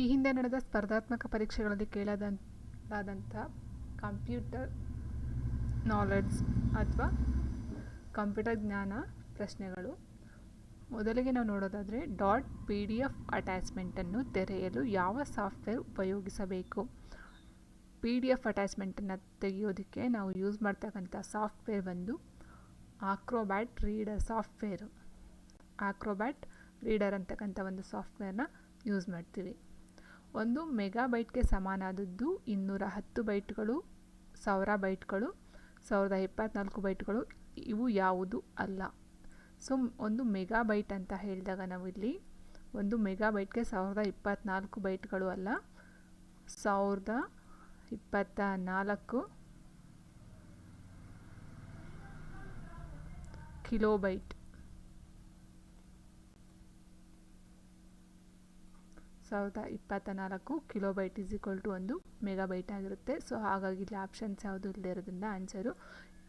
ಈ ಹಿಂದೆ ನಡೆದ ಸ್ಪರ್ಧಾತ್ಮಕ ಪರೀಕ್ಷೆಗಳಲ್ಲಿ ಕೇಳಲಾದಂಥ ಕಂಪ್ಯೂಟರ್ ನಾಲೆಡ್ಜ್ ಅಥವಾ ಕಂಪ್ಯೂಟರ್ ಜ್ಞಾನ ಪ್ರಶ್ನೆಗಳು. ಮೊದಲಿಗೆ ನಾವು ನೋಡೋದಾದರೆ ಡಾಟ್ ಪಿ ಡಿ ಎಫ್ ಅಟ್ಯಾಚ್ಮೆಂಟನ್ನು ತೆರೆಯಲು ಯಾವ ಸಾಫ್ಟ್ವೇರ್ ಉಪಯೋಗಿಸಬೇಕು? ಪಿ ಡಿ ಎಫ್ ಅಟ್ಯಾಚ್ಮೆಂಟನ್ನು ತೆಗೆಯೋದಕ್ಕೆ ನಾವು ಯೂಸ್ ಮಾಡ್ತಕ್ಕಂಥ ಸಾಫ್ಟ್ವೇರ್ ಬಂದು Acrobat Reader software. Acrobat Reader ಅಂತಕ್ಕಂಥ ಒಂದು ಸಾಫ್ಟ್ವೇರ್ನ ಯೂಸ್ ಮಾಡ್ತೀವಿ. ಒಂದು ಮೆಗಾಬೈಟ್ಗೆ ಸಮಾನಾದದ್ದು ಇನ್ನೂರ ಹತ್ತು ಬೈಟ್ಗಳು, ಸಾವಿರ ಬೈಟ್ಗಳು, ಸಾವಿರದ ಇಪ್ಪತ್ನಾಲ್ಕು ಬೈಟ್ಗಳು, ಇವು ಯಾವುದು ಅಲ್ಲ. ಸೊ, ಒಂದು ಮೆಗಾಬೈಟ್ ಅಂತ ಹೇಳಿದಾಗ ನಾವು ಇಲ್ಲಿ ಒಂದು ಮೆಗಾಬೈಟ್ಗೆ ಸಾವಿರದ ಇಪ್ಪತ್ತ್ನಾಲ್ಕು ಬೈಟ್ಗಳು ಅಲ್ಲ. ಸಾವಿರದ ಇಪ್ಪತ್ತ ನಾಲ್ಕು ಕಿಲೋಬೈಟ್ ಸಾವಿರದ ಇಪ್ಪತ್ತ ನಾಲ್ಕು ಕಿಲೋಬೈಟ್ ಇಸ್ ಈಕ್ವಲ್ ಟು ಒಂದು ಮೆಗಾಬೈಟ್ ಆಗಿರುತ್ತೆ. ಸೊ ಹಾಗಾಗಿ ಇಲ್ಲಿ ಆಪ್ಷನ್ಸ್ ಯಾವುದು ಇಲ್ಲದೆ ಇರೋದ್ರಿಂದ ಆನ್ಸರು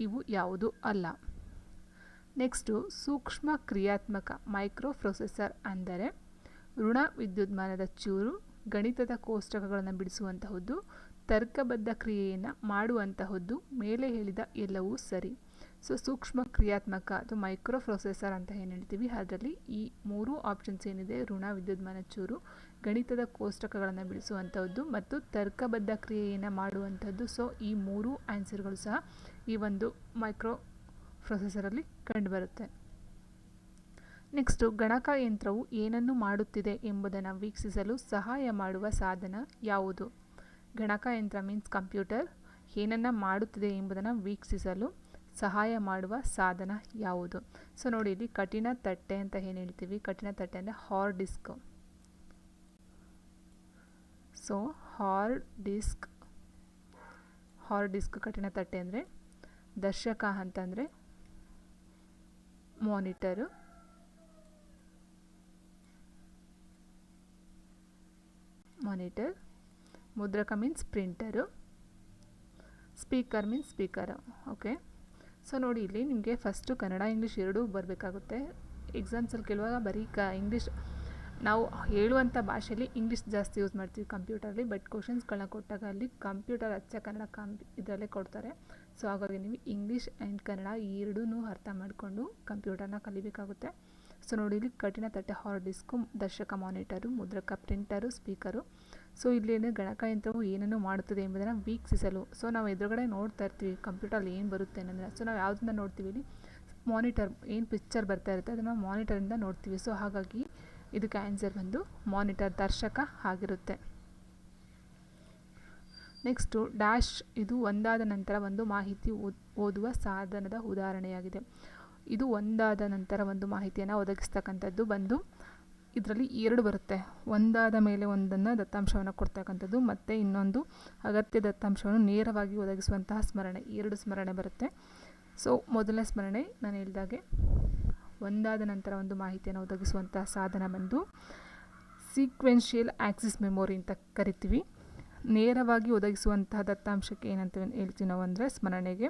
ಇವು ಯಾವುದು ಅಲ್ಲ. ನೆಕ್ಸ್ಟು ಸೂಕ್ಷ್ಮ ಕ್ರಿಯಾತ್ಮಕ ಮೈಕ್ರೋ ಪ್ರೊಸೆಸರ್ ಅಂದರೆ ಋಣ ವಿದ್ಯುನ್ಮಾನದ ಚೂರು, ಗಣಿತದ ಕೋಷ್ಟಕಗಳನ್ನು ಬಿಡಿಸುವಂತಹದ್ದು, ತರ್ಕಬದ್ಧ ಕ್ರಿಯೆಯನ್ನು ಮಾಡುವಂತಹದ್ದು, ಮೇಲೆ ಹೇಳಿದ ಎಲ್ಲವೂ ಸರಿ. ಸೊ ಸೂಕ್ಷ್ಮ ಕ್ರಿಯಾತ್ಮಕ ಅಥವಾ ಮೈಕ್ರೋ ಪ್ರೊಸೆಸರ್ ಅಂತ ಏನು ಹೇಳ್ತೀವಿ, ಅದರಲ್ಲಿ ಈ ಮೂರು ಆಪ್ಷನ್ಸ್ ಏನಿದೆ, ಋಣ ವಿದ್ಯುದ್ಮಾನ ಚೂರು ಗಣಿತದ ಕೋಷ್ಟಕಗಳನ್ನು ಬಿಡಿಸುವಂಥದ್ದು ಮತ್ತು ತರ್ಕಬದ್ಧ ಕ್ರಿಯೆಯನ್ನು ಮಾಡುವಂಥದ್ದು. ಸೊ ಈ ಮೂರು ಆನ್ಸರ್ಗಳು ಸಹ ಈ ಒಂದು ಮೈಕ್ರೋ ಪ್ರೊಸೆಸರಲ್ಲಿ ಕಂಡುಬರುತ್ತೆ. ನೆಕ್ಸ್ಟು ಗಣಕಯಂತ್ರವು ಏನನ್ನು ಮಾಡುತ್ತಿದೆ ಎಂಬುದನ್ನು ವೀಕ್ಷಿಸಲು ಸಹಾಯ ಮಾಡುವ ಸಾಧನ ಯಾವುದು? ಗಣಕಯಂತ್ರ ಮೀನ್ಸ್ ಕಂಪ್ಯೂಟರ್ ಏನನ್ನು ಮಾಡುತ್ತಿದೆ ಎಂಬುದನ್ನು ವೀಕ್ಷಿಸಲು ಸಹಾಯ ಮಾಡುವ ಸಾಧನ ಯಾವುದು? ಸೊ, ನೋಡಿ, ಇಲ್ಲಿ ಕಠಿಣ ತಟ್ಟೆ ಅಂತ ಏನು ಹೇಳ್ತೀವಿ? ಕಠಿಣ ತಟ್ಟೆ ಅಂದರೆ hard disk so hard disk hard disk ಕಠಿಣ ತಟ್ಟೆ ಅಂದರೆ ದರ್ಶಕ ಅಂತಂದರೆ monitor monitor ಮುದ್ರಕ means printer speaker means speaker okay so ನೋಡಿ, ಇಲ್ಲಿ ನಿಮಗೆ ಫಸ್ಟು ಕನ್ನಡ ಇಂಗ್ಲೀಷ್ ಎರಡೂ ಬರಬೇಕಾಗುತ್ತೆ. ಎಕ್ಸಾಮ್ಸಲ್ಲಿ ಕೇಳುವಾಗ ಬರೀ ಕ ಇಂಗ್ಲೀಷ್ ನಾವು ಹೇಳುವಂಥ ಭಾಷೆಯಲ್ಲಿ ಇಂಗ್ಲೀಷ್ ಜಾಸ್ತಿ ಯೂಸ್ ಮಾಡ್ತೀವಿ ಕಂಪ್ಯೂಟರಲ್ಲಿ ಬಟ್ ಕ್ವಶನ್ಸ್ಗಳನ್ನ ಕೊಟ್ಟಾಗ ಅಲ್ಲಿ ಕಂಪ್ಯೂಟರ್ ಅಚ್ಚ ಕನ್ನಡ ಕಂಪ್ ಇದರಲ್ಲೇ ಕೊಡ್ತಾರೆ. ಸೊ ಹಾಗಾಗಿ ನೀವು ಇಂಗ್ಲೀಷ್ ಆ್ಯಂಡ್ ಕನ್ನಡ ಎರಡೂ ಅರ್ಥ ಮಾಡಿಕೊಂಡು ಕಂಪ್ಯೂಟರ್ನ ಕಲಿಬೇಕಾಗುತ್ತೆ. ಸೊ ನೋಡಿ, ಇಲ್ಲಿ ಕಠಿಣ ತಟ್ಟೆ ಹಾರ್ಡ್ ಡಿಸ್ಕು ದರ್ಶಕ ಮಾನಿಟರು ಮುದ್ರಕ ಪ್ರಿಂಟರು ಸ್ಪೀಕರು ಸೊ, ಇಲ್ಲೇನು ಗಣಕಯಂತ್ರವು ಏನನ್ನು ಮಾಡುತ್ತದೆ ಎಂಬುದನ್ನು ವೀಕ್ಷಿಸಲು. ಸೊ, ನಾವು ಎದುರುಗಡೆ ನೋಡ್ತಾ ಇರ್ತೀವಿ ಕಂಪ್ಯೂಟರಲ್ಲಿ ಏನು ಬರುತ್ತೆ ಅನ್ನೋದನ್ನ. ಸೊ, ನಾವು ಯಾವುದನ್ನ ನೋಡ್ತೀವಿ ಇಲ್ಲಿ ಮಾನಿಟರ್, ಏನು ಪಿಕ್ಚರ್ ಬರ್ತಾ ಇರುತ್ತೆ ಅದನ್ನು ಮಾನಿಟರಿಂದ ನೋಡ್ತೀವಿ. ಸೊ, ಹಾಗಾಗಿ ಇದಕ್ಕೆ ಆನ್ಸರ್ ಬಂದು ಮಾನಿಟರ್ ದರ್ಶಕ ಆಗಿರುತ್ತೆ. ನೆಕ್ಸ್ಟು, ಡ್ಯಾಶ್ ಇದು ಒಂದಾದ ನಂತರ ಒಂದು ಮಾಹಿತಿ ಓದುವ ಸಾಧನದ ಉದಾಹರಣೆಯಾಗಿದೆ. ಇದು ಒಂದಾದ ನಂತರ ಒಂದು ಮಾಹಿತಿಯನ್ನು ಒದಗಿಸ್ತಕ್ಕಂಥದ್ದು ಬಂದು ಇದರಲ್ಲಿ ಎರಡು ಬರುತ್ತೆ. ಒಂದಾದ ಮೇಲೆ ಒಂದನ್ನು ದತ್ತಾಂಶವನ್ನು ಕೊಡ್ತಕ್ಕಂಥದ್ದು, ಮತ್ತು ಇನ್ನೊಂದು ಅಗತ್ಯ ದತ್ತಾಂಶವನ್ನು ನೇರವಾಗಿ ಒದಗಿಸುವಂತಹ ಸ್ಮರಣೆ. ಎರಡು ಸ್ಮರಣೆ ಬರುತ್ತೆ. ಸೊ ಮೊದಲನೇ ಸ್ಮರಣೆ ನಾನು ಹೇಳಿದಾಗೆ, ಒಂದಾದ ನಂತರ ಒಂದು ಮಾಹಿತಿಯನ್ನು ಒದಗಿಸುವಂತಹ ಸಾಧನ ಬಂದು ಸೀಕ್ವೆನ್ಷಿಯಲ್ ಆಕ್ಸಿಸ್ ಮೆಮೊರಿ ಅಂತ ಕರಿತೀವಿ. ನೇರವಾಗಿ ಒದಗಿಸುವಂತಹ ದತ್ತಾಂಶಕ್ಕೆ ಏನಂತ ಹೇಳ್ತೀವಿ ನಾವು ಅಂದರೆ ಸ್ಮರಣೆಗೆ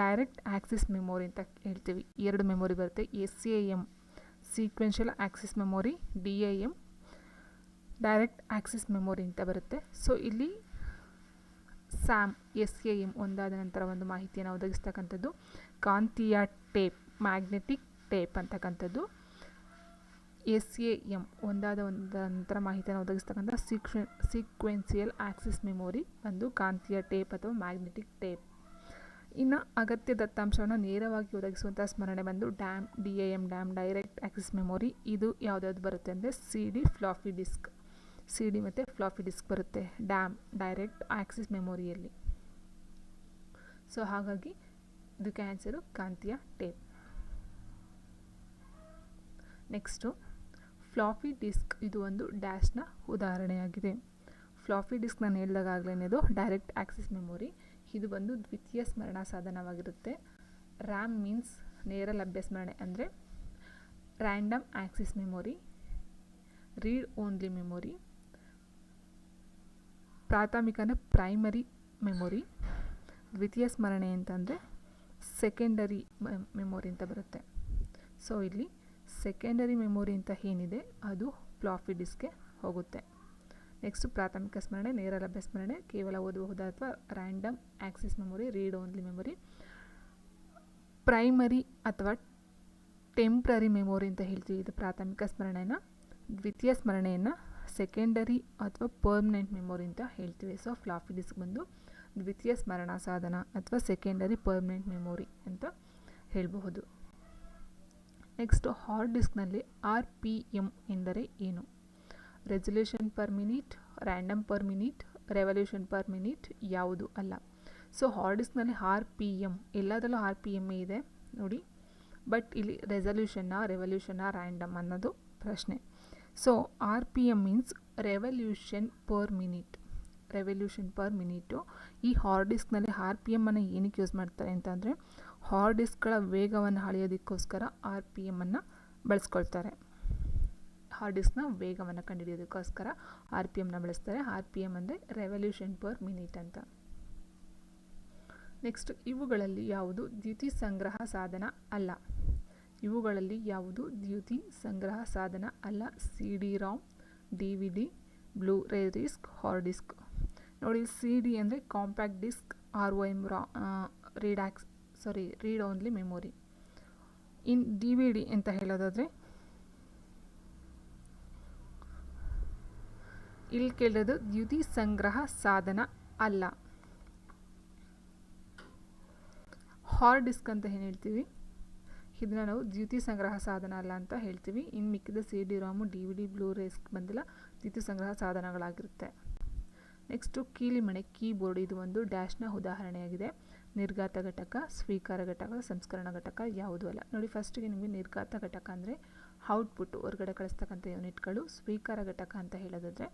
ಡೈರೆಕ್ಟ್ ಆಕ್ಸಿಸ್ ಮೆಮೊರಿ ಅಂತ ಹೇಳ್ತೀವಿ. ಎರಡು ಮೆಮೊರಿ ಬರುತ್ತೆ. S A M sequential access memory D A M direct access memory ಅಂತ ಬರುತ್ತೆ. ಸೊ ಇಲ್ಲಿ ಸ್ಯಾಮ್ ಎಸ್ ಎ ಎಂ ಒಂದಾದ ನಂತರ ಒಂದು ಮಾಹಿತಿಯನ್ನು ಒದಗಿಸ್ತಕ್ಕಂಥದ್ದು. ಕಾಂತೀಯ ಟೇಪ್, ಮ್ಯಾಗ್ನೆಟಿಕ್ ಟೇಪ್ ಅಂತಕ್ಕಂಥದ್ದು. ಎಸ್ ಎ ಎಂ ಒಂದಾದ ಒಂದ ನಂತರ ಮಾಹಿತಿಯನ್ನು ಒದಗಿಸ್ತಕ್ಕಂಥ ಸೀಕ್ವೆ ಸೀಕ್ವೆನ್ಸಿಯಲ್ ಆ್ಯಕ್ಸಿಸ್ ಮೆಮೊರಿ ಒಂದು ಕಾಂತೀಯ ಟೇಪ್ ಅಥವಾ ಮ್ಯಾಗ್ನೆಟಿಕ್ ಟೇಪ್. ಇನ್ನು ಅಗತ್ಯ ದತ್ತಾಂಶವನ್ನು ನೇರವಾಗಿ ಒದಗಿಸುವಂಥ ಸ್ಮರಣೆ ಬಂದು DAM D A M DAM direct access memory ಇದು ಯಾವುದ್ಯಾವ್ದು ಬರುತ್ತೆ ಅಂದರೆ C D floppy disk C D ಮತ್ತು ಫ್ಲಾಫಿ ಡಿಸ್ಕ್ ಬರುತ್ತೆ ಡ್ಯಾಮ್ ಡೈರೆಕ್ಟ್ ಆ್ಯಕ್ಸಿಸ್ ಮೆಮೊರಿಯಲ್ಲಿ ಸೊ ಹಾಗಾಗಿ ಇದಕ್ಕೆ ಆನ್ಸರು ಕಾಂತಿಯ ಟೇಪ್ ನೆಕ್ಸ್ಟು ಫ್ಲಾಫಿ ಡಿಸ್ಕ್ ಇದು ಒಂದು ಡ್ಯಾಶ್ನ ಉದಾಹರಣೆಯಾಗಿದೆ. ಫ್ಲಾಫಿ ಡಿಸ್ಕ್ ನಾನು ಹೇಳಿದಾಗಲೇನೇದು ಡೈರೆಕ್ಟ್ ಆ್ಯಕ್ಸಿಸ್ ಮೆಮೊರಿ ಇದು ಬಂದು ದ್ವಿತೀಯ ಸ್ಮರಣಾ ಸಾಧನವಾಗಿರುತ್ತೆ. ರ್ಯಾಮ್ ಮೀನ್ಸ್ ನೇರ ಲಭ್ಯ ಸ್ಮರಣೆ ಅಂದರೆ random access memory read only memory ಪ್ರಾಥಮಿಕನ primary memory ದ್ವಿತೀಯ ಸ್ಮರಣೆ ಅಂತಂದರೆ ಸೆಕೆಂಡರಿ ಮೆಮೊರಿ ಅಂತ ಬರುತ್ತೆ. ಸೊ ಇಲ್ಲಿ ಸೆಕೆಂಡರಿ ಮೆಮೊರಿ ಅಂತ ಏನಿದೆ, ಅದು ಫ್ಲಾಫಿ ಡಿಸ್ಕ್ಗೆ ಹೋಗುತ್ತೆ. ನೆಕ್ಸ್ಟ್ ಪ್ರಾಥಮಿಕ ಸ್ಮರಣೆ, ನೇರ ಲಭ್ಯ ಸ್ಮರಣೆ, ಕೇವಲ ಓದಬಹುದಾದ ಅಥವಾ random access memory read only memory primary ಅಥವಾ ಟೆಂಪ್ರರಿ ಮೆಮೊರಿ ಅಂತ ಹೇಳ್ತೀವಿ. ಇದು ಪ್ರಾಥಮಿಕ ಸ್ಮರಣೆಯನ್ನು ದ್ವಿತೀಯ ಸ್ಮರಣೆಯನ್ನು ಸೆಕೆಂಡರಿ ಅಥವಾ ಪರ್ಮನೆಂಟ್ ಮೆಮೊರಿ ಅಂತ ಹೇಳ್ತೀವಿ. ಸೊ ಫ್ಲಾಫಿ ಡಿಸ್ಕ್ ಬಂದು ದ್ವಿತೀಯ ಸ್ಮರಣಾ ಸಾಧನ ಅಥವಾ ಸೆಕೆಂಡರಿ ಪರ್ಮನೆಂಟ್ ಮೆಮೊರಿ ಅಂತ ಹೇಳಬಹುದು. ನೆಕ್ಸ್ಟ್ ಹಾರ್ಡ್ ಡಿಸ್ಕ್ನಲ್ಲಿ ಆರ್ ಪಿ ಎಂ ಎಂದರೆ ಏನು? Resolution per minute random per minute revolution per minute ಯಾವುದು ಅಲ್ಲ. ಸೊ ಹಾರ್ಡ್ ಡಿಸ್ಕ್ನಲ್ಲಿ ಆರ್ ಪಿ ಎಂ ಎಲ್ಲದರಲ್ಲೂ ಆರ್ ಪಿ ಎಂ ಇದೆ. ನೋಡಿ. ಬಟ್ ಇಲ್ಲಿ ರೆಸಲ್ಯೂಷನ್ನ ರೆವಲ್ಯೂಷನ್ನ ರ್ಯಾಂಡಮ್ ಅನ್ನೋದು ಪ್ರಶ್ನೆ. So R P M means revolution per minute revolution per minute ಈ ಹಾರ್ಡ್ ಡಿಸ್ಕ್ನಲ್ಲಿ ಆರ್ ಪಿ ಎಮ್ಮನ್ನು ಏನಕ್ಕೆ ಯೂಸ್ ಮಾಡ್ತಾರೆ ಅಂತಂದರೆ ಹಾರ್ಡ್ ಡಿಸ್ಕ್ಗಳ ವೇಗವನ್ನು ಅಳೆಯೋದಕ್ಕೋಸ್ಕರ ಆರ್ ಪಿ ಎಮ್ಮನ್ನು ಬಳಸ್ಕೊಳ್ತಾರೆ. ಹಾರ್ಡ್ ಡಿಸ್ಕ್ನ ವೇಗವನ್ನು ಕಂಡುಹಿಡಿಯೋದಕ್ಕೋಸ್ಕರ ಆರ್ ಪಿ ಎಮ್ನ ಬಳಸ್ತಾರೆ. ಆರ್ ಪಿ ಎಂ ಅಂದರೆ ರೆವಲ್ಯೂಷನ್ ಪರ್ ಮಿನಿಟ್ ಅಂತ. ನೆಕ್ಸ್ಟ್ ಇವುಗಳಲ್ಲಿ ಯಾವುದು? ದ್ಯುತಿ ಸಂಗ್ರಹ ಸಾಧನ ಅಲ್ಲ. ಇವುಗಳಲ್ಲಿ ಯಾವುದು? ದ್ಯುತಿ, ಸಂಗ್ರಹ, ಸಾಧನ ಅಲ್ಲ. C D ROM D V D blu ray disc, hard disk. ನೋಡಿ ಸಿ ಡಿ ಅಂದರೆ compact disc R O M Ra read axe, sorry, read only memory. In D V D ಅಂತ ಹೇಳೋದಾದರೆ, ಇಲ್ಲಿ ಕೇಳೋದು ದ್ಯುತಿ, ಸಂಗ್ರಹ, ಸಾಧನ ಅಲ್ಲ. ಹಾರ್ಡ್ ಡಿಸ್ಕ್ ಅಂತ ಏನು ಹೇಳ್ತೀವಿ? ಇದನ್ನ ನಾವು ದ್ಯುತಿ ಸಂಗ್ರಹ ಸಾಧನ ಅಲ್ಲ ಅಂತ ಹೇಳ್ತೀವಿ. ಇನ್ನು ಮಿಕ್ಕಿದ C D ROM D V D blu ray disc ಬಂದಿಲ್ಲ. ದ್ಯುತಿ ಸಂಗ್ರಹ ಸಾಧನಗಳಾಗಿರುತ್ತೆ. ನೆಕ್ಸ್ಟು ಕೀಲಿಮಣೆ, ಕೀಬೋರ್ಡ್ ಇದು ಒಂದು ಡ್ಯಾಶ್ನ ಉದಾಹರಣೆಯಾಗಿದೆ. ನಿರ್ಗಾತ ಘಟಕ, ಸ್ವೀಕಾರ ಘಟಕ, ಸಂಸ್ಕರಣ ಘಟಕ ಯಾವುದೂ ಅಲ್ಲ. ನೋಡಿ ಫಸ್ಟಿಗೆ ನಿಮಗೆ ನಿರ್ಗಾತ ಘಟಕ ಅಂದರೆ ಔಟ್ಪುಟ್ ಹೊರಗಡೆ ಕಳಿಸ್ತಕ್ಕಂಥ ಯೂನಿಟ್ಗಳು ಸ್ವೀಕಾರ ಘಟಕ ಅಂತ ಹೇಳೋದಾದರೆ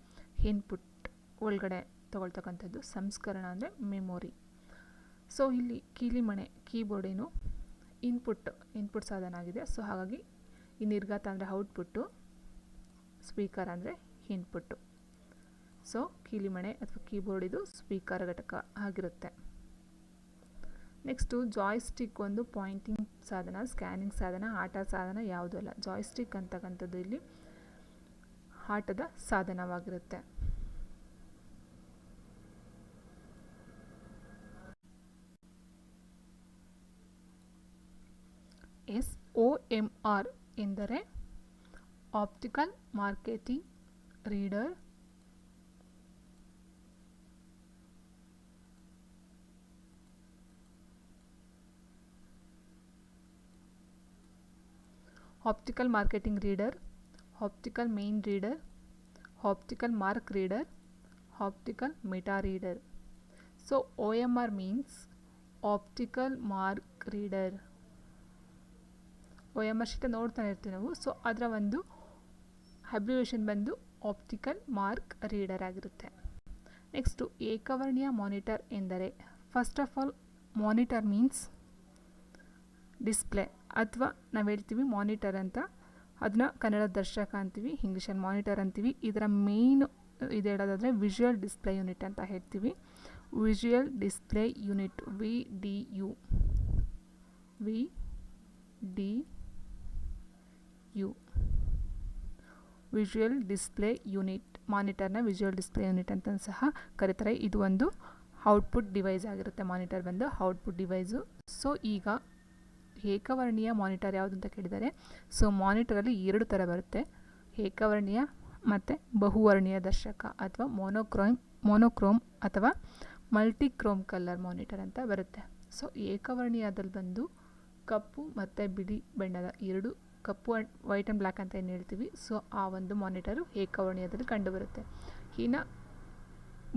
ಇನ್ಪುಟ್ ಒಳಗಡೆ ತಗೊಳ್ತಕ್ಕಂಥದ್ದು, ಸಂಸ್ಕರಣ ಅಂದರೆ ಮೆಮೊರಿ ಸೊ ಇಲ್ಲಿ ಕೀಲಿಮಣೆ, ಕೀಬೋರ್ಡ್ ಏನು? ಇನ್ಪುಟ್ ಇನ್ಪುಟ್ ಸಾಧನ ಆಗಿದೆ. ಸೊ ಹಾಗಾಗಿ ಈ ನಿರ್ಘಾತ ಅಂದರೆ ಔಟ್ಪುಟ್ಟು ಸ್ಪೀಕರ್ ಅಂದರೆ ಇನ್ಪುಟ್ಟು ಸೊ ಕೀಲಿಮಣೆ ಅಥವಾ ಕೀಬೋರ್ಡ್ ಇದು ಸ್ಪೀಕರ್ ಘಟಕ ಆಗಿರುತ್ತೆ. ನೆಕ್ಸ್ಟು ಜಾಯ್ಸ್ಟಿಕ್ ಒಂದು ಪಾಯಿಂಟಿಂಗ್ ಸಾಧನ ಸ್ಕ್ಯಾನಿಂಗ್ ಸಾಧನ, ಆಟ ಸಾಧನ ಯಾವುದೂ ಅಲ್ಲ. ಜಾಯ್ಸ್ಟಿಕ್ ಅಂತಕ್ಕಂಥದ್ದು ಇಲ್ಲಿ ಆಟದ ಸಾಧನವಾಗಿರುತ್ತೆ. ಎಸ್ ಒ ಎಂ ಆರ್ ಎಂದರೆ optical marketing reader optical marketing reader optical main reader optical mark reader optical meta reader so O M R means optical mark reader O M R ನೋಡ್ತಾನೆ ಇರ್ತೀವಿ ನಾವು. So ಅದರ ಒಂದು abbreviation ಬಂದು optical mark reader ಆಗಿರುತ್ತೆ. Next ಏಕವರ್ಣೀಯ monitor ಎಂದರೆ first of all monitor means display ಅಥವಾ ನಾವು ಹೇಳ್ತೀವಿ ಮಾನಿಟರ್ ಅಂತ. ಅದನ್ನ ಕನ್ನಡ ದರ್ಶಕ ಅಂತೀವಿ ಇಂಗ್ಲೀಷಲ್ಲಿ ಮಾನಿಟರ್ ಅಂತೀವಿ. ಇದರ ಮೇನ್ ಇದು ಹೇಳೋದಾದರೆ ವಿಜುವಲ್ ಡಿಸ್ಪ್ಲೇ ಯೂನಿಟ್ ಅಂತ ಹೇಳ್ತೀವಿ. Visual display unit V D U V D U. Visual display unit ಮಾನಿಟರ್ನ visual display unit ಅಂತ ಸಹ ಕರೀತಾರೆ. ಇದು ಒಂದು ಔಟ್ಪುಟ್ ಡಿವೈಸ್ ಆಗಿರುತ್ತೆ ಮಾನಿಟರ್ ಬಂದು ಔಟ್ಪುಟ್ ಡಿವೈಸು ಸೊ ಈಗ ಏಕವರ್ಣೀಯ ಮಾನಿಟರ್ ಯಾವುದು ಅಂತ ಕೇಳಿದರೆ ಸೊ ಮಾನಿಟರಲ್ಲಿ ಎರಡು ಥರ ಬರುತ್ತೆ. ಏಕವರ್ಣೀಯ ಮತ್ತು ಬಹುವರ್ಣೀಯ ದರ್ಶಕ ಅಥವಾ ಮೋನೋಕ್ರೋಮ್ ಮೋನೋಕ್ರೋಮ್ ಅಥವಾ ಮಲ್ಟಿಕ್ರೋಮ್ ಕಲ್ಲರ್ ಮಾನಿಟರ್ ಅಂತ ಬರುತ್ತೆ. ಸೊ ಏಕವರ್ಣೀಯದಲ್ಲಿ ಬಂದು ಕಪ್ಪು ಮತ್ತು ಬಿಳಿ ಬಣ್ಣದ ಎರಡು ಕಪ್ಪು ಆ್ಯಂಡ್ ವೈಟ್ ಆ್ಯಂಡ್ ಬ್ಲ್ಯಾಕ್ ಅಂತ ಏನು ಹೇಳ್ತೀವಿ. ಸೊ, ಆ ಒಂದು ಮಾನಿಟರು ಏಕವರ್ಣೀಯದಲ್ಲಿ ಕಂಡುಬರುತ್ತೆ. ಇನ್ನು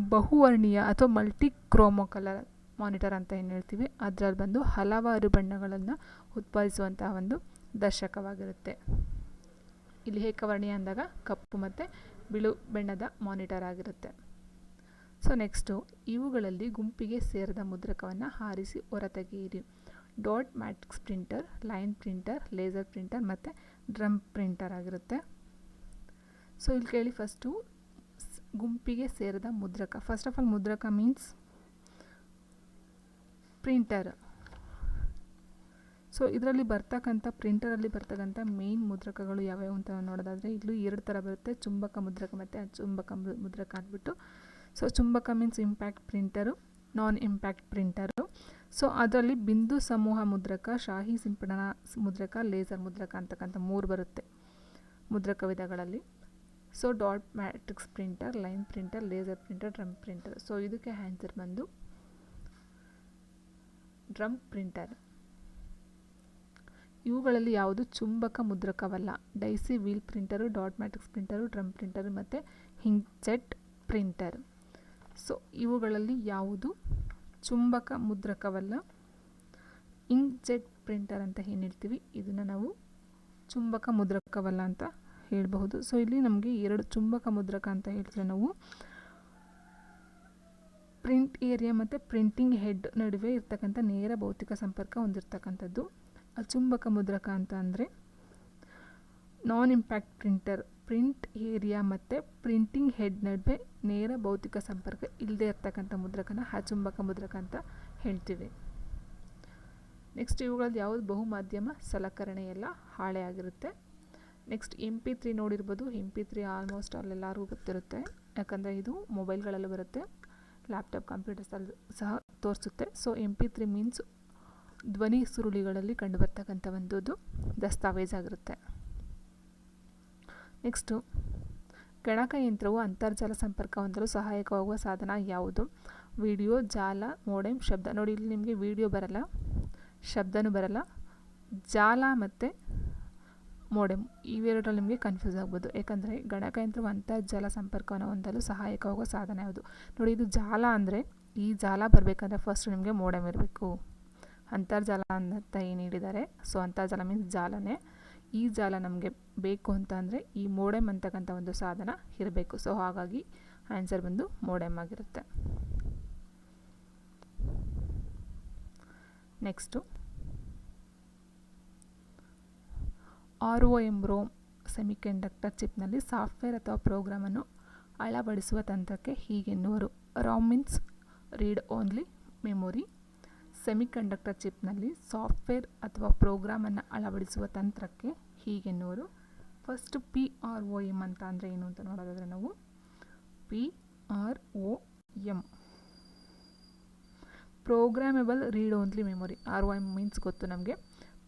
ಬಹುವರ್ಣೀಯ ಅಥವಾ ಮಲ್ಟಿ ಕ್ರೋಮೋ ಕಲರ್ ಮಾನಿಟರ್ ಅಂತ ಏನು ಹೇಳ್ತೀವಿ. ಅದರಲ್ಲಿ ಬಂದು ಹಲವಾರು ಬಣ್ಣಗಳನ್ನು ಉತ್ಪಾದಿಸುವಂತಹ ಒಂದು ದರ್ಶಕವಾಗಿರುತ್ತೆ. ಇಲ್ಲಿ ಏಕವರ್ಣೀಯ ಅಂದಾಗ ಕಪ್ಪು ಮತ್ತು ಬಿಳು ಬಣ್ಣದ ಮಾನಿಟರ್ ಆಗಿರುತ್ತೆ. ಸೊ, ನೆಕ್ಸ್ಟು ಇವುಗಳಲ್ಲಿ ಗುಂಪಿಗೆ ಸೇರಿದ ಮುದ್ರಕವನ್ನು ಹಾರಿಸಿ ಹೊರತೆಗೆಯಿರಿ. Dot matrix printer, line printer, laser printer ಮತ್ತು ಡ್ರಮ್ ಪ್ರಿಂಟರ್ ಆಗಿರುತ್ತೆ. ಸೊ ಇಲ್ಲಿ ಕೇಳಿ ಫಸ್ಟು ಗುಂಪಿಗೆ ಸೇರಿದ ಮುದ್ರಕ. ಫಸ್ಟ್ ಆಫ್ ಆಲ್ ಮುದ್ರಕ ಮೀನ್ಸ್ ಪ್ರಿಂಟರ್ ಸೊ ಇದರಲ್ಲಿ ಬರ್ತಕ್ಕಂಥ ಪ್ರಿಂಟರಲ್ಲಿ ಬರ್ತಕ್ಕಂಥ ಮೇನ್ ಮುದ್ರಕಗಳು ಯಾವ್ಯಾವ ಅಂತ ನೋಡೋದಾದರೆ, ಇಲ್ಲೂ ಎರಡು ಥರ ಬರುತ್ತೆ. ಚುಂಬಕ ಮುದ್ರಕ ಮತ್ತು ಅಚುಂಬಕ ಮುದ್ರಕ ಅಂದ್ಬಿಟ್ಟು. ಸೊ ಚುಂಬಕ means impact printer non impact printer so ಅದರಲ್ಲಿ ಬಿಂದು ಸಮೂಹ ಮುದ್ರಕ, ಶಾಹಿ ಸಿಂಪಡಣಾ ಮುದ್ರಕ, ಲೇಸರ್ ಮುದ್ರಕ ಅಂತಕ್ಕಂಥ ಮೂರು ಬರುತ್ತೆ ಮುದ್ರಕ ವಿಧಗಳಲ್ಲಿ. So dot matrix printer, line printer, laser printer, drum printer. So ಇದಕ್ಕೆ ಆನ್ಸರ್ ಬಂದು ಡ್ರಮ್ ಪ್ರಿಂಟರ್. ಇವುಗಳಲ್ಲಿ ಯಾವುದು ಚುಂಬಕ ಮುದ್ರಕವಲ್ಲ. Daisy wheel printer, dot matrix printer, drum printer ಮತ್ತು ಹಿಂಗ್ಸೆಟ್ ಪ್ರಿಂಟರ್. ಸೊ ಇವುಗಳಲ್ಲಿ ಯಾವುದು ಚುಂಬಕ ಮುದ್ರಕವಲ್ಲ. ಇಂಕ್ಜೆಟ್ ಪ್ರಿಂಟರ್ ಅಂತ ಏನು ಹೇಳ್ತೀವಿ? ಇದನ್ನು ನಾವು ಚುಂಬಕ ಮುದ್ರಕವಲ್ಲ ಅಂತ ಹೇಳಬಹುದು. ಸೊ ಇಲ್ಲಿ ನಮಗೆ ಎರಡು ಚುಂಬಕ ಮುದ್ರಕ ಅಂತ ಹೇಳಿದ್ರೆ ನಾವು. ಪ್ರಿಂಟ್ ಏರಿಯಾ ಮತ್ತು ಪ್ರಿಂಟಿಂಗ್ ಹೆಡ್ ನಡುವೆ ಇರ್ತಕ್ಕಂಥ ನೇರ ಭೌತಿಕ ಸಂಪರ್ಕ ಹೊಂದಿರತಕ್ಕಂಥದ್ದು. ಚುಂಬಕ ಮುದ್ರಕ ಅಂತ ಅಂದರೆ non impact printer print area ಮತ್ತು ಪ್ರಿಂಟಿಂಗ್ ಹೆಡ್ ನಡುವೆ ನೇರ ಭೌತಿಕ ಸಂಪರ್ಕ ಇಲ್ಲದೆ ಇರ್ತಕ್ಕಂಥ ಮುದ್ರಕನ ಹಚುಂಬಕ ಮುದ್ರಕ ಅಂತ ಹೇಳ್ತೀವಿ. ನೆಕ್ಸ್ಟ್ ಇವುಗಳಲ್ಲಿ ಯಾವುದು ಬಹುಮಾಧ್ಯಮ ಸಲಕರಣೆ ಎಲ್ಲ ಹಾಳೆ ಆಗಿರುತ್ತೆ. ನೆಕ್ಸ್ಟ್ ಎಂ ಪಿ ತ್ರೀ ನೋಡಿರ್ಬೋದು. ಎಂ ಪಿ ತ್ರೀ ಆಲ್ಮೋಸ್ಟ್ ಅಲ್ಲೆಲ್ಲರಿಗೂ ಗೊತ್ತಿರುತ್ತೆ. ಯಾಕಂದರೆ ಇದು ಮೊಬೈಲ್ಗಳಲ್ಲೂ ಬರುತ್ತೆ. ಲ್ಯಾಪ್ಟಾಪ್ ಕಂಪ್ಯೂಟರ್ಸಲ್ಲಿ ಸಹ ತೋರಿಸುತ್ತೆ. So M P three means ಧ್ವನಿ ಸುರುಳಿಗಳಲ್ಲಿ ಕಂಡುಬರ್ತಕ್ಕಂಥ ಒಂದು ದಸ್ತಾವೇಜ್ ಆಗಿರುತ್ತೆ. ನೆಕ್ಸ್ಟು ಗಣಕಯಂತ್ರವು ಅಂತರ್ಜಾಲ ಸಂಪರ್ಕ ಹೊಂದಲು ಸಹಾಯಕವಾಗುವ ಸಾಧನ ಯಾವುದು? ವಿಡಿಯೋ, ಜಾಲ ಮೋಡೆಮ್ ಶಬ್ದ. ನೋಡಿ, ಇಲ್ಲಿ ನಿಮಗೆ ವಿಡಿಯೋ ಬರಲ್ಲ, ಶಬ್ದನೂ ಬರಲ್ಲ. ಜಾಲ ಮತ್ತು ಮೋಡೆಮ್ ಇವೆರಡರಲ್ಲಿ ನಿಮಗೆ ಕನ್ಫ್ಯೂಸ್ ಆಗ್ಬೋದು. ಯಾಕಂದರೆ ಗಣಕಯಂತ್ರವು ಅಂತರ್ಜಾಲ ಸಂಪರ್ಕವನ್ನು ಹೊಂದಲು ಸಹಾಯಕವಾಗುವ ಸಾಧನ ಯಾವುದು? ನೋಡಿ, ಇದು ಜಾಲ ಅಂದರೆ ಈ ಜಾಲ ಬರಬೇಕಂದ್ರೆ ಫಸ್ಟ್ ನಿಮಗೆ ಮೋಡೆಮ್ ಇರಬೇಕು. ಅಂತರ್ಜಾಲ ಅಂತ ಏನು ಹೇಳಿದ್ದಾರೆ? ಸೊ ಅಂತರ್ಜಾಲ ಮೀನ್ಸ್ ಜಾಲನೇ. ಈ ಜಾಲ ನಮಗೆ ಬೇಕು ಅಂತ ಅಂದರೆ ಈ ಮೋಡೆಮ್ ಅಂತಕ್ಕಂಥ ಒಂದು ಸಾಧನ ಇರಬೇಕು. ಸೊ ಹಾಗಾಗಿ ಆನ್ಸರ್ ಬಂದು ಮೋಡೆಮ್ ಆಗಿರುತ್ತೆ. Next R O M ROM semiconductor ಚಿಪ್ನಲ್ಲಿ software ಅಥವಾ ಪ್ರೋಗ್ರಾಮನ್ನು ಅಳವಡಿಸುವ ತಂತ್ರಕ್ಕೆ ಹೀಗೆನ್ನುವರು. RAM means read only memory semiconductor ಚಿಪ್ನಲ್ಲಿ software ಅಥವಾ ಪ್ರೋಗ್ರಾಮನ್ನು ಅಳವಡಿಸುವ ತಂತ್ರಕ್ಕೆ ಹೀಗೆನ್ನುವರು. First P R O M ಅಂತ ಅಂದರೆ ಏನು ಅಂತ ನೋಡೋದಾದರೆ ನಾವು P R O M. Programmable read only memory. R O M means ಗೊತ್ತು ನಮಗೆ.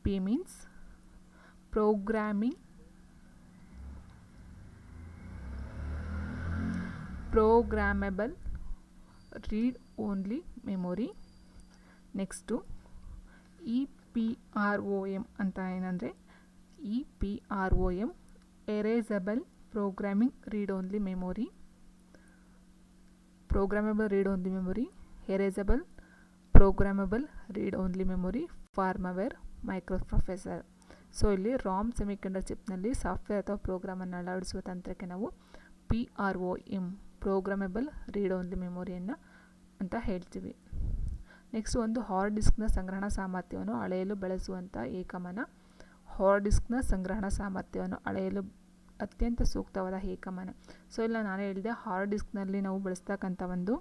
P means programming. Programmable read only memory. Next E P R O M ಅಂತ ಏನಂದರೆ E P R O M, erasable programming read only memory. Programmable read only memory, erasable programmable read only memory, firmware micro professor so, ಇಲ್ಲಿ RAM ಸೆಮಿಕಂಡರ್ ಚಿಪ್ನಲ್ಲಿ software ಅಥವಾ ಪ್ರೋಗ್ರಾಮನ್ನು ಅಳವಡಿಸುವ ತಂತ್ರಕ್ಕೆ ನಾವು P R O M, programmable read only ಮೆಮೊರಿಯನ್ನು ಅಂತ ಹೇಳ್ತೀವಿ. Next ಒಂದು ಹಾರ್ಡ್ ಡಿಸ್ಕ್ನ ಸಂಗ್ರಹಣ ಸಾಮರ್ಥ್ಯವನ್ನು ಅಳೆಯಲು ಬಳಸುವಂಥ ಏಕಮನ ಹಾರ್ಡ್ ಡಿಸ್ಕ್ನ ಸಂಗ್ರಹಣ ಸಾಮರ್ಥ್ಯವನ್ನು ಅಳೆಯಲು ಅತ್ಯಂತ ಸೂಕ್ತವಾದ ಏಕಮನ. ಸೊ ಇಲ್ಲ, ನಾನು ಹೇಳಿದೆ ಹಾರ್ಡ್ ಡಿಸ್ಕ್ನಲ್ಲಿ ನಾವು ಬಳಸ್ತಕ್ಕಂಥ ಒಂದು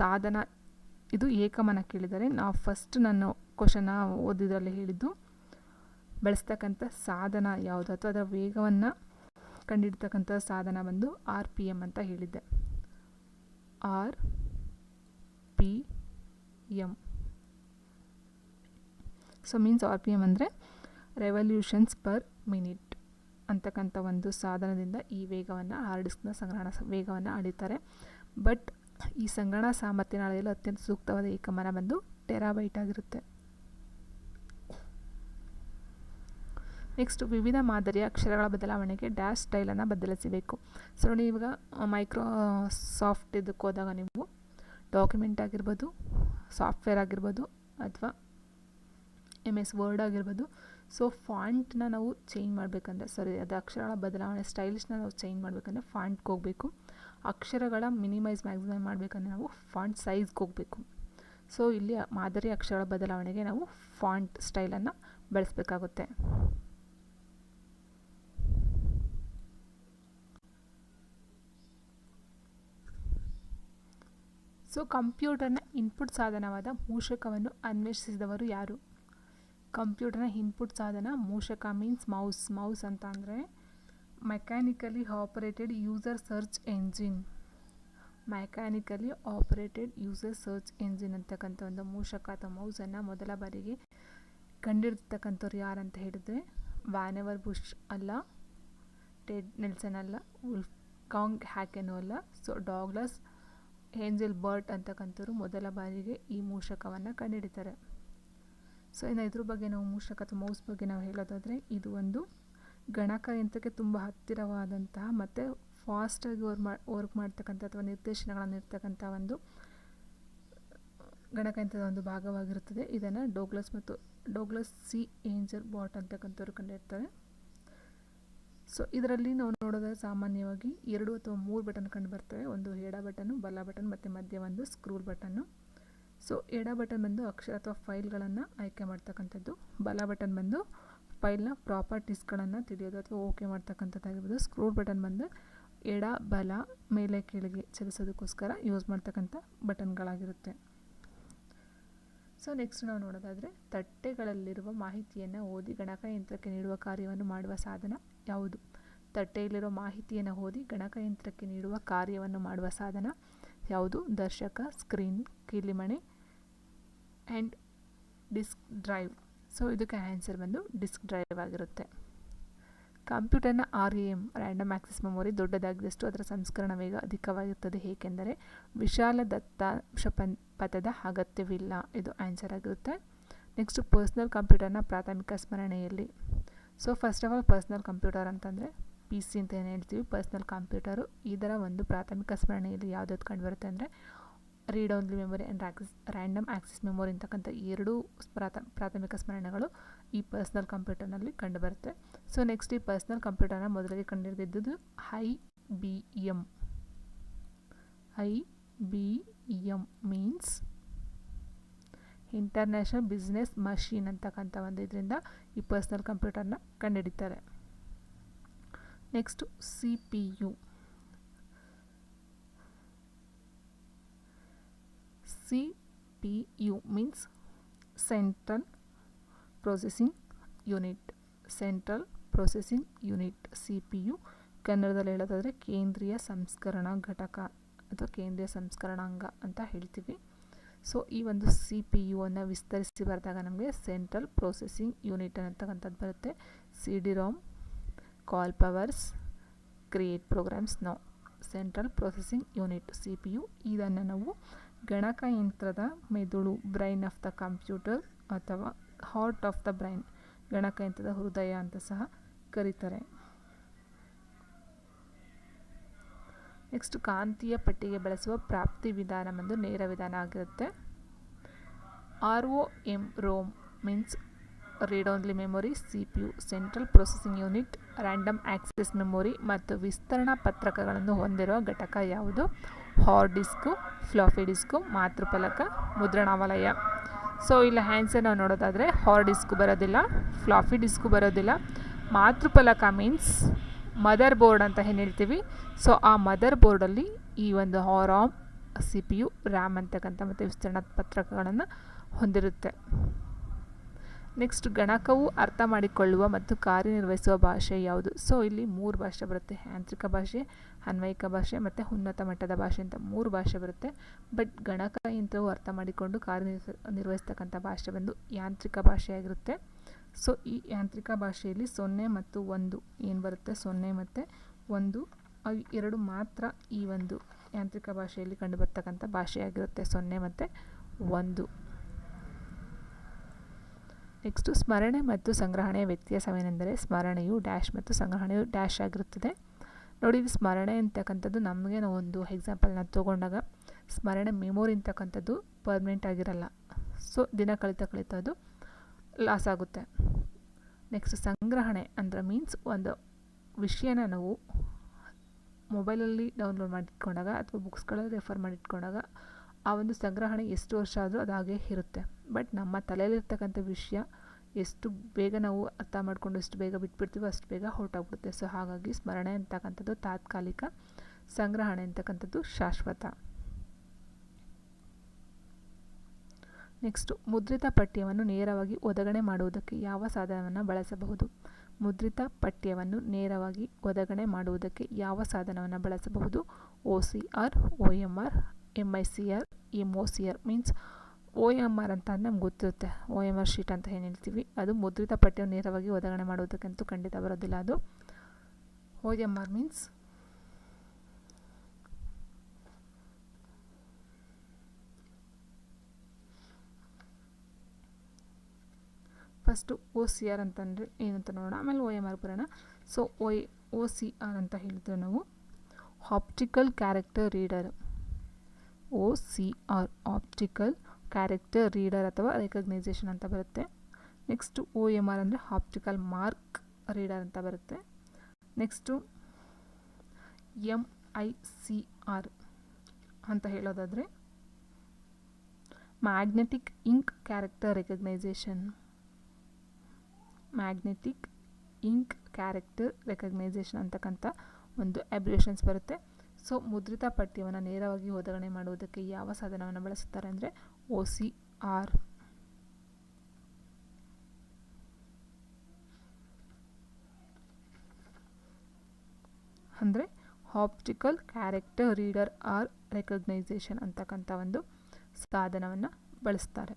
ಸಾಧನ ಇದು ಏಕಮನ ಕೇಳಿದರೆ ನಾವು ಫಸ್ಟ್ ನಾನು ಕ್ವಶನ ಓದಿದ್ರಲ್ಲಿ ಹೇಳಿದ್ದು, ಬಳಸ್ತಕ್ಕಂಥ ಸಾಧನ ಯಾವುದು? ಅಥವಾ ಅದರ ವೇಗವನ್ನು ಕಂಡಿಡ್ತಕ್ಕಂಥ ಸಾಧನ ಬಂದು ಆರ್ ಪಿ ಎಂ ಅಂತ ಹೇಳಿದ್ದೆ. R P M so means R P M ಅಂದರೆ ರೆವಲ್ಯೂಷನ್ಸ್ ಪರ್ ಮಿನಿಟ್ ಅಂತಕ್ಕಂಥ ಒಂದು ಸಾಧನದಿಂದ ಈ ವೇಗವನ್ನು ಹಾರ್ಡ್ ಡಿಸ್ಕ್ನ ಸಂಗ್ರಹಣ ವೇಗವನ್ನು ಅಳಿತಾರೆ ಬಟ್ ಈ ಸಂಗ್ರಹಣಾ ಸಾಮರ್ಥ್ಯನ ಅಳೆಯಲು ಅತ್ಯಂತ ಸೂಕ್ತವಾದ ಏಕಮಾನ ಬಂದು ಟೆರಾಬೈಟ್ ಆಗಿರುತ್ತೆ. ನೆಕ್ಸ್ಟ್ ವಿವಿಧ ಮಾದರಿಯ ಅಕ್ಷರಗಳ ಬದಲಾವಣೆಗೆ ಡ್ಯಾಶ್ ಸ್ಟೈಲನ್ನು ಬದಲಿಸಬೇಕು. ಸೊ ನೋಡಿ ಇವಾಗ ಮೈಕ್ರೋಸಾಫ್ಟ್ ಇದಕ್ಕೆ ಹೋದಾಗ ನೀವು ಡಾಕ್ಯುಮೆಂಟ್ ಆಗಿರ್ಬೋದು, ಸಾಫ್ಟ್ವೇರ್ ಆಗಿರ್ಬೋದು ಅಥವಾ ಎಂ ಎಸ್ ವರ್ಡ್ ಆಗಿರ್ಬೋದು. ಸೊ ಫಾಂಟ್ನ ನಾವು ಚೇಂಜ್ ಮಾಡಬೇಕಂದ್ರೆ ಸಾರಿ ಅದು ಅಕ್ಷರಗಳ ಬದಲಾವಣೆ ಸ್ಟೈಲಿಶ್ನ ನಾವು ಚೇಂಜ್ ಮಾಡಬೇಕಂದ್ರೆ ಫಾಂಟ್ಗೆ ಹೋಗಬೇಕು. ಅಕ್ಷರಗಳ ಮಿನಿಮೈಸ್ ಮ್ಯಾಕ್ಸಿಮಮ್ ಮಾಡಬೇಕಂದ್ರೆ ನಾವು ಫಾಂಟ್ ಸೈಜ್ಗೆ ಹೋಗಬೇಕು. ಸೊ ಇಲ್ಲಿ ಮಾದರಿ ಅಕ್ಷರಗಳ ಬದಲಾವಣೆಗೆ ನಾವು ಫಾಂಟ್ ಸ್ಟೈಲನ್ನು ಬಳಸಬೇಕಾಗುತ್ತೆ. ಸೊ ಕಂಪ್ಯೂಟರ್ನ ಇನ್ಪುಟ್ ಸಾಧನವಾದ ಮೂಷಕವನ್ನು ಅನ್ವೇಷಿಸಿದವರು ಯಾರು? ಕಂಪ್ಯೂಟರ್ನ ಇನ್ಪುಟ್ ಸಾಧನ ಮೂಷಕ ಮೀನ್ಸ್ ಮೌಸ್ ಮೌಸ್ ಅಂತ ಅಂದರೆ mechanically operated user search engine mechanically operated user search engine ಅಂತಕ್ಕಂಥ ಒಂದು ಮೂಷಕ ಅಥವಾ ಮೌಸನ್ನು ಮೊದಲ ಬಾರಿಗೆ ಕಂಡಿಡ್ತಕ್ಕಂಥವ್ರು ಯಾರಂತ ಹೇಳಿದ್ರೆ ವ್ಯಾನೆವರ್ ಬುಷ್ ಅಲ್ಲ ಟೆಡ್ ನೆಲ್ಸನ್ ಅಲ್ಲ ಉಲ್ಫ್ ಕಾಂಗ್ ಹ್ಯಾಕೆನೂ ಅಲ್ಲ ಸೊ ಡಾಗ್ಲಸ್ ಏಂಜಲ್ ಬರ್ಟ್ ಅಂತಕ್ಕಂಥವ್ರು ಮೊದಲ ಬಾರಿಗೆ ಈ ಮೂಷಕವನ್ನು ಕಂಡುಹಿಡಿತಾರೆ ಸೊ ಇನ್ನು ಇದ್ರ ಬಗ್ಗೆ ನಾವು ಮೂಷಕ ಅಥವಾ ಮೌಸ್ ಬಗ್ಗೆ ನಾವು ಹೇಳೋದಾದರೆ, ಇದು ಒಂದು ಗಣಕಯಂತ್ರಕ್ಕೆ ತುಂಬ ಹತ್ತಿರವಾದಂತಹ ಮತ್ತು ಫಾಸ್ಟಾಗಿ ವರ್ಕ್ ಮಾ ವರ್ಕ್ ಮಾಡ್ತಕ್ಕಂಥ ಅಥವಾ ನಿರ್ದೇಶನಗಳನ್ನು ಇರ್ತಕ್ಕಂಥ ಒಂದು ಗಣಕಯಂತ್ರದ ಒಂದು ಭಾಗವಾಗಿರುತ್ತದೆ. ಇದನ್ನು ಡೋಗ್ಲಸ್ ಮತ್ತು ಡೋಗ್ಲಸ್ ಸಿ ಏಂಜರ್ ಬಾಟ್ ಅಂತಕ್ಕಂಥವ್ರು ಕಂಡಿರ್ತಾರೆ. ಸೊ ಇದರಲ್ಲಿ ನಾವು ನೋಡೋದಾದ್ರೆ ಸಾಮಾನ್ಯವಾಗಿ ಎರಡು ಅಥವಾ ಮೂರು ಬಟನ್ ಕಂಡು ಬರ್ತವೆ. ಒಂದು ಎಡ ಬಟನ್ನು ಬಲ ಬಟನ್ ಮತ್ತು ಮಧ್ಯ ಒಂದು ಸ್ಕ್ರೂಲ್ ಬಟನ್ನು ಸೊ ಎಡ ಬಟನ್ ಬಂದು ಅಕ್ಷರ ಅಥವಾ ಫೈಲ್ಗಳನ್ನು ಆಯ್ಕೆ ಮಾಡ್ತಕ್ಕಂಥದ್ದು. ಬಲ ಬಟನ್ ಬಂದು ಫೈಲ್ನ ಪ್ರಾಪರ್ಟೀಸ್ಗಳನ್ನು ತಿಳಿಯೋದು ಅಥವಾ ಓಕೆ ಮಾಡ್ತಕ್ಕಂಥದ್ದಾಗಿರ್ಬೋದು. ಸ್ಕ್ರೂಲ್ ಬಟನ್ ಬಂದು ಎಡ, ಬಲ, ಮೇಲೆ, ಕೆಳಗೆ ಚಲಿಸೋದಕ್ಕೋಸ್ಕರ ಯೂಸ್ ಮಾಡ್ತಕ್ಕಂಥ ಬಟನ್ಗಳಾಗಿರುತ್ತೆ. ಸೊ ನೆಕ್ಸ್ಟ್ ನಾವು ನೋಡೋದಾದರೆ ತಟ್ಟೆಗಳಲ್ಲಿರುವ ಮಾಹಿತಿಯನ್ನು ಓದಿ ಗಣಕಯಂತ್ರಕ್ಕೆ ನೀಡುವ ಕಾರ್ಯವನ್ನು ಮಾಡುವ ಸಾಧನ. ಯಾವುದು? ತಟ್ಟೆಯಲ್ಲಿರೋ ಮಾಹಿತಿಯನ್ನು ಓದಿ ಗಣಕಯಂತ್ರಕ್ಕೆ ನೀಡುವ ಕಾರ್ಯವನ್ನು ಮಾಡುವ ಸಾಧನ ಯಾವುದು? ದರ್ಶಕ, ಸ್ಕ್ರೀನ್, ಕೀಲಿಮಣೆ ಆ್ಯಂಡ್ ಡಿಸ್ಕ್ ಡ್ರೈವ್. ಸೊ, ಇದಕ್ಕೆ ಆನ್ಸರ್ ಬಂದು ಡಿಸ್ಕ್ ಡ್ರೈವ್ ಆಗಿರುತ್ತೆ. ಕಂಪ್ಯೂಟರ್ನ R A M random access memory ದೊಡ್ಡದಾಗಿದ್ದಷ್ಟು ಅದರ ಸಂಸ್ಕರಣ ವೇಗ ಅಧಿಕವಾಗಿರುತ್ತದೆ. ಏಕೆಂದರೆ ವಿಶಾಲ ದತ್ತಾಂಶ ಪಥದ ಅಗತ್ಯವಿಲ್ಲ. ಇದು ಆನ್ಸರ್ ಆಗಿರುತ್ತೆ. ನೆಕ್ಸ್ಟ್, ಪರ್ಸ್ನಲ್ ಕಂಪ್ಯೂಟರ್ನ ಪ್ರಾಥಮಿಕ ಸ್ಮರಣೆಯಲ್ಲಿ. So first of all personal computer ಅಂತಂದರೆ ಪಿ ಸಿ ಅಂತ ಏನು ಹೇಳ್ತೀವಿ ಪರ್ಸ್ನಲ್ ಕಂಪ್ಯೂಟರು ಇದರ ಒಂದು ಪ್ರಾಥಮಿಕ ಸ್ಮರಣೆಯಲ್ಲಿ ಯಾವುದಾದ್ರು ಕಂಡುಬರುತ್ತೆ ಅಂದರೆ read only memory and access random access memory ಅಂತಕ್ಕಂಥ ಎರಡು ಪ್ರಾಥ, ಪ್ರಾಥಮಿಕ ಸ್ಮರಣೆಗಳು ಈ ಪರ್ಸ್ನಲ್ ಕಂಪ್ಯೂಟರ್ನಲ್ಲಿ ಕಂಡುಬರುತ್ತೆ ಸೊ ನೆಕ್ಸ್ಟ್ ಈ ಪರ್ಸ್ನಲ್ ಕಂಪ್ಯೂಟರ್ನ ಮೊದಲಿಗೆ ಕಂಡುಹಿಡಿದಿದ್ದು I B M I B M means international business machine ಅಂತಕ್ಕಂಥ ಒಂದು ಇದರಿಂದ ಈ ಪರ್ಸ್ನಲ್ ಕಂಪ್ಯೂಟರ್ನ ಕಂಡುಹಿಡಿತಾರೆ. Next C P U. C P U means central processing unit. Central processing unit C P U ಕನ್ನಡದಲ್ಲಿ ಹೇಳೋದಾದರೆ ಕೇಂದ್ರೀಯ ಸಂಸ್ಕರಣಾ ಘಟಕ ಅಥವಾ ಕೇಂದ್ರೀಯ ಸಂಸ್ಕರಣಾಂಗ ಅಂತ ಹೇಳ್ತೀವಿ. ಸೊ ಈ ಒಂದು ಸಿ ಪಿ ಯು ಅನ್ನು ವಿಸ್ತರಿಸಿ ಬರೆದಾಗ ನಮಗೆ ಸೆಂಟ್ರಲ್ ಪ್ರೊಸೆಸಿಂಗ್ ಯೂನಿಟ್ ಅನ್ನತಕ್ಕಂಥದ್ದು ಬರುತ್ತೆ. C D ROM call powers create programs no central processing unit C P U ಇದನ್ನು ನಾವು ಗಣಕಯಂತ್ರದ ಮೆದುಳು ಬ್ರೈನ್ ಆಫ್ ದ ಕಂಪ್ಯೂಟರ್ ಅಥವಾ ಹಾರ್ಟ್ ಆಫ್ ದ ಬ್ರೈನ್ ಗಣಕಯಂತ್ರದ ಹೃದಯ ಅಂತ ಸಹ ಕರೀತಾರೆ. ನೆಕ್ಸ್ಟ್ ಕಾಂತೀಯ ಪಟ್ಟಿಗೆ ಬಳಸುವ ಪ್ರಾಪ್ತಿ ವಿಧಾನ ಬಂದು ನೇರ ವಿಧಾನ ಆಗಿರುತ್ತೆ. R O M ROM means read only memory C P U central processing unit random access memory ಮತ್ತು ವಿಸ್ತರಣಾ ಪತ್ರಕಗಳನ್ನು ಹೊಂದಿರುವ ಘಟಕ ಯಾವುದು? ಹಾರ್ಡ್ ಡಿಸ್ಕು ಫ್ಲಾಫಿ ಡಿಸ್ಕು ಮಾತೃಫಲಕ, ಮುದ್ರಣಾವಲಯ. ಸೊ ಇಲ್ಲಿ ಹ್ಯಾಂಡ್ಸ್ ನಾವು ನೋಡೋದಾದರೆ ಹಾರ್ಡ್ ಡಿಸ್ಕು ಬರೋದಿಲ್ಲ ಫ್ಲಾಫಿ ಡಿಸ್ಕು ಬರೋದಿಲ್ಲ. ಮಾತೃಫಲಕ ಮೀನ್ಸ್ ಮದರ್ ಬೋರ್ಡ್ ಅಂತ ಏನು ಹೇಳ್ತೀವಿ ಸೊ ಆ ಮದರ್ ಬೋರ್ಡಲ್ಲಿ ಈ ಒಂದು ಹಾರಾಮ್ ಸಿ ಪಿ ಯು ರ್ಯಾಮ್ ಅಂತಕ್ಕಂಥ ಮತ್ತು ವಿಸ್ತರಣಾ ಪತ್ರಕಗಳನ್ನು ಹೊಂದಿರುತ್ತೆ. ನೆಕ್ಸ್ಟ್ ಗಣಕವು ಅರ್ಥ ಮಾಡಿಕೊಳ್ಳುವ ಮತ್ತು ಕಾರ್ಯನಿರ್ವಹಿಸುವ ಭಾಷೆ ಯಾವುದು? ಸೊ ಇಲ್ಲಿ ಮೂರು ಭಾಷೆ ಬರುತ್ತೆ. ಯಾಂತ್ರಿಕ ಭಾಷೆ, ಅನ್ವಯಿಕ ಭಾಷೆ ಮತ್ತು ಉನ್ನತ ಮಟ್ಟದ ಭಾಷೆ ಅಂತ ಮೂರು ಭಾಷೆ ಬರುತ್ತೆ. ಬಟ್ ಗಣಕ ಯಂತ್ರವು ಅರ್ಥ ಮಾಡಿಕೊಂಡು ಕಾರ್ಯನಿರ್ವ, ನಿರ್ವಹಿಸ್ತಕ್ಕಂಥ ಭಾಷೆ ಬಂದು ಯಾಂತ್ರಿಕ ಭಾಷೆಯಾಗಿರುತ್ತೆ. ಸೊ ಈ ಯಾಂತ್ರಿಕ ಭಾಷೆಯಲ್ಲಿ ಸೊನ್ನೆ ಮತ್ತು ಒಂದು, ಏನು ಬರುತ್ತೆ? ಸೊನ್ನೆ ಮತ್ತು ಒಂದು, ಅವು ಎರಡು ಮಾತ್ರ ಈ ಒಂದು ಯಾಂತ್ರಿಕ ಭಾಷೆಯಲ್ಲಿ ಕಂಡುಬರ್ತಕ್ಕಂಥ ಭಾಷೆಯಾಗಿರುತ್ತೆ ಸೊನ್ನೆ ಮತ್ತು ಒಂದು. ನೆಕ್ಸ್ಟು ಸ್ಮರಣೆ ಮತ್ತು ಸಂಗ್ರಹಣೆಯ ವ್ಯತ್ಯಾಸವೇನೆಂದರೆ ಸ್ಮರಣೆಯು ಡ್ಯಾಶ್ ಮತ್ತು ಸಂಗ್ರಹಣೆಯು ಡ್ಯಾಶ್ ಆಗಿರುತ್ತದೆ. ನೋಡಿ, ಇದು ಸ್ಮರಣೆ ಅಂತಕ್ಕಂಥದ್ದು ನಮಗೆ ನಾವು ಒಂದು ಎಕ್ಸಾಂಪಲ್ನ ತೊಗೊಂಡಾಗ ಸ್ಮರಣೆ ಮೆಮೊರಿ ಅಂತಕ್ಕಂಥದ್ದು ಪರ್ಮನೆಂಟ್ ಆಗಿರಲ್ಲ. ಸೊ, ದಿನ ಕಳೀತಾ ಕಳೀತಾ ಅದು ಲಾಸ್ ಆಗುತ್ತೆ. ನೆಕ್ಸ್ಟ್ ಸಂಗ್ರಹಣೆ ಅಂದರೆ ಮೀನ್ಸ್ ಒಂದು ವಿಷಯನ ನಾವು ಮೊಬೈಲಲ್ಲಿ ಡೌನ್ಲೋಡ್ ಮಾಡಿಟ್ಕೊಂಡಾಗ ಅಥವಾ ಬುಕ್ಸ್ಗಳಲ್ಲಿ ರೆಫರ್ ಮಾಡಿಟ್ಕೊಂಡಾಗ ಆ ಒಂದು ಸಂಗ್ರಹಣೆ ಎಷ್ಟು ವರ್ಷ ಆದರೂ ಅದು ಹಾಗೇ ಇರುತ್ತೆ. ಬಟ್ ನಮ್ಮ ತಲೆಯಲ್ಲಿರ್ತಕ್ಕಂಥ ವಿಷಯ ಎಷ್ಟು ಬೇಗ ನಾವು ಅರ್ಥ ಮಾಡಿಕೊಂಡು ಎಷ್ಟು ಬೇಗ ಬಿಟ್ಬಿಡ್ತೀವೋ ಅಷ್ಟು ಬೇಗ ಹೊರಟೋಗ್ಬಿಡುತ್ತೆ. ಸೊ ಹಾಗಾಗಿ ಸ್ಮರಣೆ ಅಂತಕ್ಕಂಥದ್ದು ತಾತ್ಕಾಲಿಕ ಸಂಗ್ರಹಣೆ ಅಂತಕ್ಕಂಥದ್ದು ಶಾಶ್ವತ. ನೆಕ್ಸ್ಟು ಮುದ್ರಿತ ಪಠ್ಯವನ್ನು ನೇರವಾಗಿ ಒದಗಣೆ ಮಾಡುವುದಕ್ಕೆ ಯಾವ ಸಾಧನವನ್ನು ಬಳಸಬಹುದು? ಮುದ್ರಿತ ಪಠ್ಯವನ್ನು ನೇರವಾಗಿ ಒದಗಣೆ ಮಾಡುವುದಕ್ಕೆ ಯಾವ ಸಾಧನವನ್ನು ಬಳಸಬಹುದು? O C R O M R M I C R M O C R means O M R ಅಂತ ನಮ್ಗೆ ಗೊತ್ತಿರುತ್ತೆ. ಓ ಎಂ ಆರ್ ಶೀಟ್ ಅಂತ ಏನು ಹೇಳ್ತೀವಿ? ಅದು ಮುದ್ರಿತ ಪಠ್ಯವನ್ನು ನೇರವಾಗಿ ಒದಗಣೆ ಮಾಡುವುದಕ್ಕಂತೂ ಖಂಡಿತ ಬರೋದಿಲ್ಲ ಅದು. O M R means first O C R ಅಂತಂದರೆ ಏನಂತ ನೋಡೋಣ. ಆಮೇಲೆ ಒ ಎಂ ಆರ್ ಬರೋಣ so O O C R ಅಂತ ಹೇಳಿದ್ರೆ ನಾವು optical character reader O C R optical character reader ಅಥವಾ ರೆಕಗ್ನೈಸೇಷನ್ ಅಂತ ಬರುತ್ತೆ. ನೆಕ್ಸ್ಟು ಒ ಎಂ ಆರ್ ಅಂದರೆ ಆಪ್ಟಿಕಲ್ ಮಾರ್ಕ್ ರೀಡರ್ ಅಂತ ಬರುತ್ತೆ. Next M I C R ಅಂತ ಹೇಳೋದಾದರೆ magnetic ink character recognition magnetic ink character recognition ಅಂತಕ್ಕಂಥ ಒಂದು ಅಬ್ರಿಯೇಷನ್ಸ್ ಬರುತ್ತೆ. ಸೊ ಮುದ್ರಿತ ಪಠ್ಯವನ್ನು ನೇರವಾಗಿ ಒದಗಣೆ ಮಾಡುವುದಕ್ಕೆ ಯಾವ ಸಾಧನವನ್ನು ಬಳಸುತ್ತಾರೆ ಅಂದರೆ ಒ ಸಿ ಆರ್ ಅಂದರೆ optical character reader or recognition ಅಂತಕ್ಕಂಥ ಒಂದು ಸಾಧನವನ್ನು ಬಳಸ್ತಾರೆ.